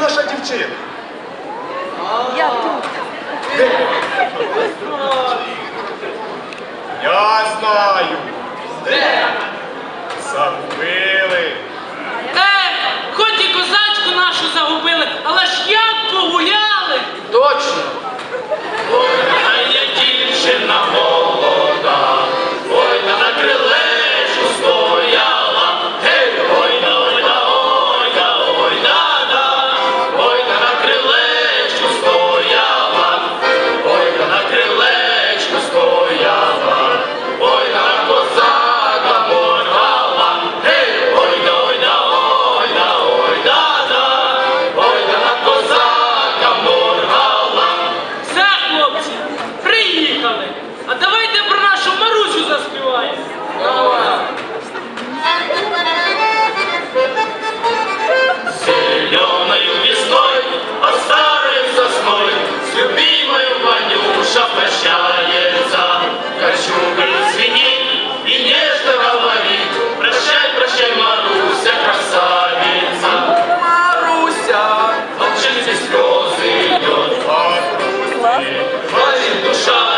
ваша дівчина? Я тут. Я знаю. Де? Е, shot.